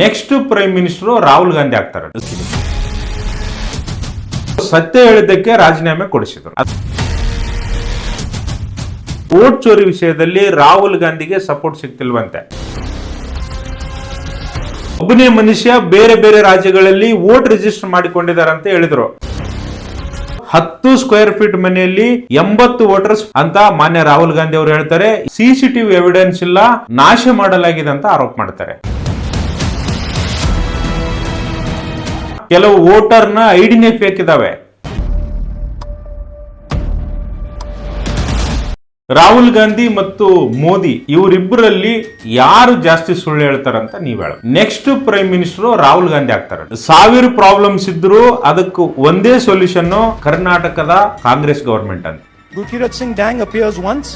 Next prime minister Rahul Gandhi ಆಗ್ತಾರೆ. ಸತ್ಯ ಹೇಳಿದ್ದಕ್ಕೆ ರಾಜೀನಾಮೆ ಕೊಡಿಸಿದ್ರು. ವೋಟ್ ಚೋರಿ ವಿಷಯದಲ್ಲಿ ರಾಹುಲ್ ಗಾಂಧಿಗೆ ಸಪೋರ್ಟ್ ಸಿಗ್ತಿಲ್ವಂತೆ. ಒಬ್ಬನೇ ಮನುಷ್ಯ ಬೇರೆ ಬೇರೆ ರಾಜ್ಯಗಳಲ್ಲಿ ವೋಟ್ ರಿಜಿಸ್ಟರ್ ಮಾಡಿಕೊಂಡಿದ್ದಾರೆ ಅಂತ ಹೇಳಿದ್ರು. ಹತ್ತು ಸ್ಕ್ವೇರ್ ಫೀಟ್ ಮನೆಯಲ್ಲಿ ಎಂಬತ್ತು ವೋಟರ್ಸ್ ಅಂತ ಮಾನ್ಯ ರಾಹುಲ್ ಗಾಂಧಿ ಅವರು ಹೇಳ್ತಾರೆ. ಸಿಸಿಟಿವಿ ಎವಿಡೆನ್ಸ್ ಇಲ್ಲ, ನಾಶ ಮಾಡಲಾಗಿದೆ ಅಂತ ಆರೋಪ ಮಾಡ್ತಾರೆ. ಕೆಲವು ವೋಟರ್ನ ಐಡಿನೇ ಫೇಕ್ ಇದಾವೆ. ರಾಹುಲ್ ಗಾಂಧಿ ಮತ್ತು ಮೋದಿ ಇವರಿಬ್ಬರಲ್ಲಿ ಯಾರು ಜಾಸ್ತಿ ಸುಳ್ಳು ಹೇಳ್ತಾರಂತ ನೀವ್ ಹೇಳ. Next prime minister Rahul Gandhi ಆಗ್ತಾರೆ. ಸಾವಿರ ಪ್ರಾಬ್ಲಮ್ಸ್ ಇದ್ರು ಅದಕ್ಕೆ ಒಂದೇ ಸೊಲ್ಯೂಷನ್ ಕರ್ನಾಟಕದ ಕಾಂಗ್ರೆಸ್ ಗವರ್ಮೆಂಟ್ ಅಂತ. Gurkirat Singh ಡ್ಯಾಂಗ್ appears once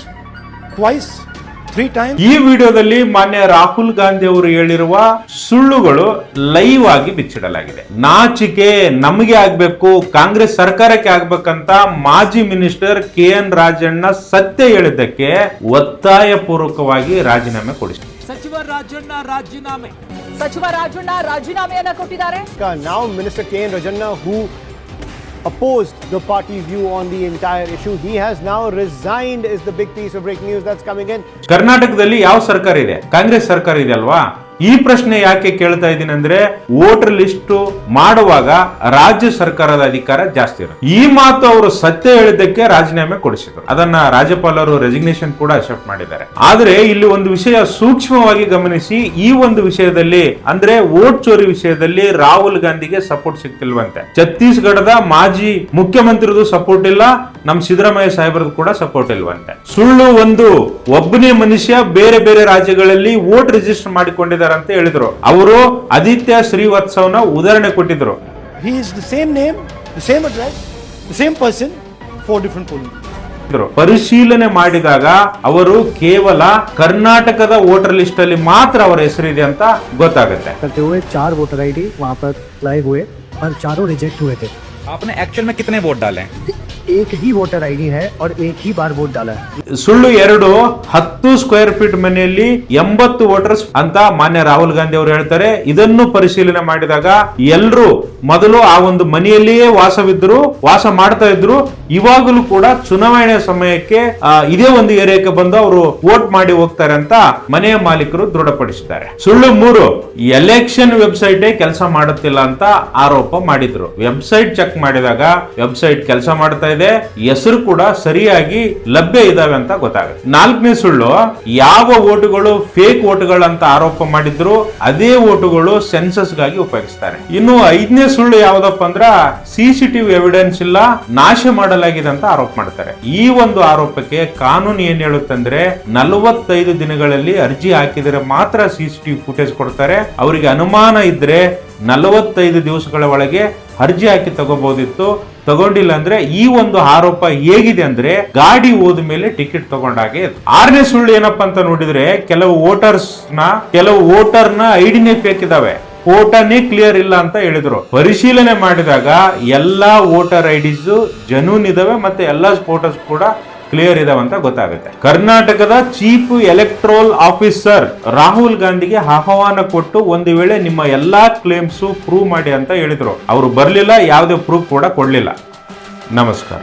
twice, three time ಈ ವಿಡಿಯೋದಲ್ಲಿ ಮಾನ್ಯ ರಾಹುಲ್ ಗಾಂಧಿ ಅವರು ಹೇಳಿರುವ ಸುಳ್ಳುಗಳು ಲೈವ್ ಆಗಿ ಬಿಚ್ಚಿಡಲಾಗಿದೆ ನಾಚಿಕೆ ನಮಗೆ ಆಗ್ಬೇಕು ಕಾಂಗ್ರೆಸ್ ಸರ್ಕಾರಕ್ಕೆ ಆಗ್ಬೇಕಂತ ಮಾಜಿ ಮಿನಿಸ್ಟರ್ ಕೆ ಎನ್ ರಾಜಣ್ಣ ಸತ್ಯ ಹೇಳಿದ್ದಕ್ಕೆ ಒತ್ತಾಯ ಪೂರ್ವಕವಾಗಿ ರಾಜೀನಾಮೆ ಕೊಡಿಸಿ ಸಚಿವ ರಾಜಣ್ಣ ರಾಜೀನಾಮೆ ಸಚಿವ ರಾಜಣ್ಣ ರಾಜೀನಾಮೆಯನ್ನ ಕೊಟ್ಟಿದ್ದಾರೆ Now, Minister K. N. Rajanna, who opposed the party's view on the entire issue, he has now resigned, is the big piece of breaking news that's coming in. ಕರ್ನಾಟಕದಲ್ಲಿ ಯಾವ ಸರ್ಕಾರ ಇದೆ ಕಾಂಗ್ರೆಸ್ ಸರ್ಕಾರ ಇದೆ ಅಲ್ವಾ ಈ ಪ್ರಶ್ನೆ ಯಾಕೆ ಕೇಳ್ತಾ ಇದ್ದೀನಿ ಅಂದ್ರೆ ವೋಟರ್ ಲಿಸ್ಟ್ ಮಾಡುವಾಗ ರಾಜ್ಯ ಸರ್ಕಾರದ ಅಧಿಕಾರ ಜಾಸ್ತಿ ಇರುತ್ತೆ. ಈ ಮಾತು ಅವರು ಸತ್ಯ ಹೇಳಿದ್ದಕ್ಕೆ ರಾಜೀನಾಮೆ ಕೊಡಿಸಿದ್ರು. ಅದನ್ನ ರಾಜ್ಯಪಾಲರು ರೆಸಿಗ್ನೇಷನ್ ಕೂಡ ಅಕ್ಸೆಪ್ಟ್ ಮಾಡಿದ್ದಾರೆ. ಆದ್ರೆ ಇಲ್ಲಿ ಒಂದು ವಿಷಯ ಸೂಕ್ಷ್ಮವಾಗಿ ಗಮನಿಸಿ, ಈ ಒಂದು ವಿಷಯದಲ್ಲಿ, ಅಂದ್ರೆ ವೋಟ್ ಚೋರಿ ವಿಷಯದಲ್ಲಿ ರಾಹುಲ್ ಗಾಂಧಿಗೆ ಸಪೋರ್ಟ್ ಸಿಗ್ತಿಲ್ವಂತೆ. ಛತ್ತೀಸ್ಗಢದ ಮಾಜಿ ಮುಖ್ಯಮಂತ್ರಿದು ಸಪೋರ್ಟ್ ಇಲ್ಲ, ನಮ್ ಸಿದ್ದರಾಮಯ್ಯ ಸಾಹೇಬ್ರದ್ದು ಕೂಡ ಸಪೋರ್ಟ್ ಇಲ್ವಂತೆ. ಸುಳ್ಳು ಒಂದು ಒಬ್ಬನೇ ಮನುಷ್ಯ ಬೇರೆ ಬೇರೆ ರಾಜ್ಯಗಳಲ್ಲಿ ವೋಟ್ ರಿಜಿಸ್ಟರ್ ಮಾಡಿಕೊಂಡಿದ್ದಾರೆ. ಅಂತ ಹೇಳಿದ್ರು ಅವರು ಆದಿತ್ಯ ಶ್ರೀವತ್ಸವನ ಉದಾಹರಣೆ ಕೊಟ್ಟಿದ್ರು He is the same name, the same address, the same person, four different polling. booths. ಇದ್ರು. ಪರಿಶೀಲನೆ ಮಾಡಿದಾಗ ಅವರು ಕೇವಲ ಕರ್ನಾಟಕದ ವೋಟರ್ ಲಿಸ್ಟ್ ಅಲ್ಲಿ ಮಾತ್ರ ಅವರ ಹೆಸರಿದೆ ಅಂತ ಗೊತ್ತಾಗುತ್ತೆ करते हुए चार वोटर आईडी वहाँ पर अप्लाई हुए और चारों रिजेक्ट हुए थे आपने एक्चुअल में कितने वोट डाले हैं एक ही वोटर आईडी है और एक ही बार वोट डाला है ಸುಳ್ಳು ಎರಡು ಹತ್ತು ಸ್ಕ್ವೇರ್ ಫೀಟ್ ಮನೆಯಲ್ಲಿ ಎಂಬತ್ತು ವೋಟರ್ಸ್ ಅಂತ ಮಾನ್ಯ ರಾಹುಲ್ ಗಾಂಧಿ ಅವರು ಹೇಳ್ತಾರೆ ಇದನ್ನು ಪರಿಶೀಲನೆ ಮಾಡಿದಾಗ ಎಲ್ರು ಮೊದಲು ಆ ಒಂದು ಮನೆಯಲ್ಲಿಯೇ ವಾಸವಿದ್ರು ವಾಸ ಮಾಡ್ತಾ ಇದ್ರು ಇವಾಗಲೂ ಕೂಡ ಚುನಾವಣೆ ಸಮಯಕ್ಕೆ ಆ, ಇದೇ ಒಂದು ಏರಿಯಾಕ್ಕೆ ಬಂದು ಅವರು ವೋಟ್ ಮಾಡಿ ಹೋಗ್ತಾರೆ ಅಂತ ಮನೆಯ ಮಾಲೀಕರು ದೃಢಪಡಿಸಿದ್ದಾರೆ ಸುಳ್ಳು ಮೂರು ಎಲೆಕ್ಷನ್ ವೆಬ್ಸೈಟ್ ಕೆಲಸ ಮಾಡುತ್ತಿಲ್ಲ ಅಂತ ಆರೋಪ ಮಾಡಿದ್ರು ವೆಬ್ಸೈಟ್ ಚೆಕ್ ಮಾಡಿದಾಗ ವೆಬ್ಸೈಟ್ ಕೆಲಸ ಮಾಡ್ತಾ ಇದೆ, ಹೆಸರು ಕೂಡ ಸರಿಯಾಗಿ ಲಭ್ಯ ಇದಾವೆ ಅಂತ ಗೊತ್ತಾಗುತ್ತೆ. ನಾಲ್ಕನೇ ಸುಳ್ಳು, ಯಾವ ಓಟುಗಳು ಫೇಕ್ ಓಟುಗಳು ಅಂತ ಆರೋಪ ಮಾಡಿದ್ರು, ಅದೇ ಓಟುಗಳು ಸೆನ್ಸಸ್ಗಾಗಿ ಉಪಯೋಗಿಸ್ತಾರೆ. ಇನ್ನು ಐದನೇ ಸುಳ್ಳು ಯಾವ್ದಪ್ಪ ಅಂದ್ರ ಸಿಸಿಟಿವಿ ಎವಿಡೆನ್ಸ್ ಇಲ್ಲ, ನಾಶ ಮಾಡಲಾಗಿದೆ ಅಂತ ಆರೋಪ ಮಾಡ್ತಾರೆ. ಈ ಒಂದು ಆರೋಪಕ್ಕೆ ಕಾನೂನು ಏನ್ ಹೇಳುತ್ತಂದ್ರೆ ನಲವತ್ತೈದು ದಿನಗಳಲ್ಲಿ ಅರ್ಜಿ ಹಾಕಿದರೆ ಮಾತ್ರ ಸಿಸಿಟಿವಿ ಫುಟೇಜ್ ಕೊಡ್ತಾರೆ. ಅವರಿಗೆ ಅನುಮಾನ ಇದ್ರೆ ನಲವತ್ತೈದು ದಿವಸಗಳ ಒಳಗೆ ಅರ್ಜಿ ಹಾಕಿ ತಗೋಬಹುದಿತ್ತು ತಗೊಂಡಿಲ್ಲ ಅಂದ್ರೆ ಈ ಒಂದು ಆರೋಪ ಹೇಗಿದೆ ಅಂದ್ರೆ ಗಾಡಿ ಹೋದ ಮೇಲೆ ಟಿಕೆಟ್ ತಗೊಂಡಾಗೆ. ಆರನೇ ಸುಳ್ಳು ಏನಪ್ಪಾ ಅಂತ ನೋಡಿದ್ರೆ ಕೆಲವು ವೋಟರ್ಸ್ನ, ಕೆಲವು ವೋಟರ್ನ ಐಡಿನೇ ಫೇಕ್ ಇದಾವೆ ಫೋಟೋನೇ ಕ್ಲಿಯರ್ ಇಲ್ಲ ಅಂತ ಹೇಳಿದ್ರು ಪರಿಶೀಲನೆ ಮಾಡಿದಾಗ ಎಲ್ಲಾ ವೋಟರ್ ಐಡಿಸ್ ಜನೂನ್ ಇದಾವೆ ಮತ್ತೆ ಎಲ್ಲಾ ಫೋಟೋಸ್ ಕೂಡ ಕ್ಲಿಯರ್ ಇದಾವೆ ಅಂತ ಗೊತ್ತಾಗುತ್ತೆ. ಕರ್ನಾಟಕದ ಚೀಫ್ ಎಲೆಕ್ಟ್ರೋಲ್ ಆಫೀಸರ್ ರಾಹುಲ್ ಗಾಂಧಿಗೆ ಆಹ್ವಾನ ಕೊಟ್ಟು ಒಂದು ವೇಳೆ ನಿಮ್ಮ ಎಲ್ಲಾ ಕ್ಲೇಮ್ಸ್ ಪ್ರೂವ್ ಮಾಡಿ ಅಂತ ಹೇಳಿದ್ರು. ಅವರು ಬರಲಿಲ್ಲ, ಯಾವುದೇ ಪ್ರೂಫ್ ಕೂಡ ಕೊಡ್ಲಿಲ್ಲ. ನಮಸ್ಕಾರ.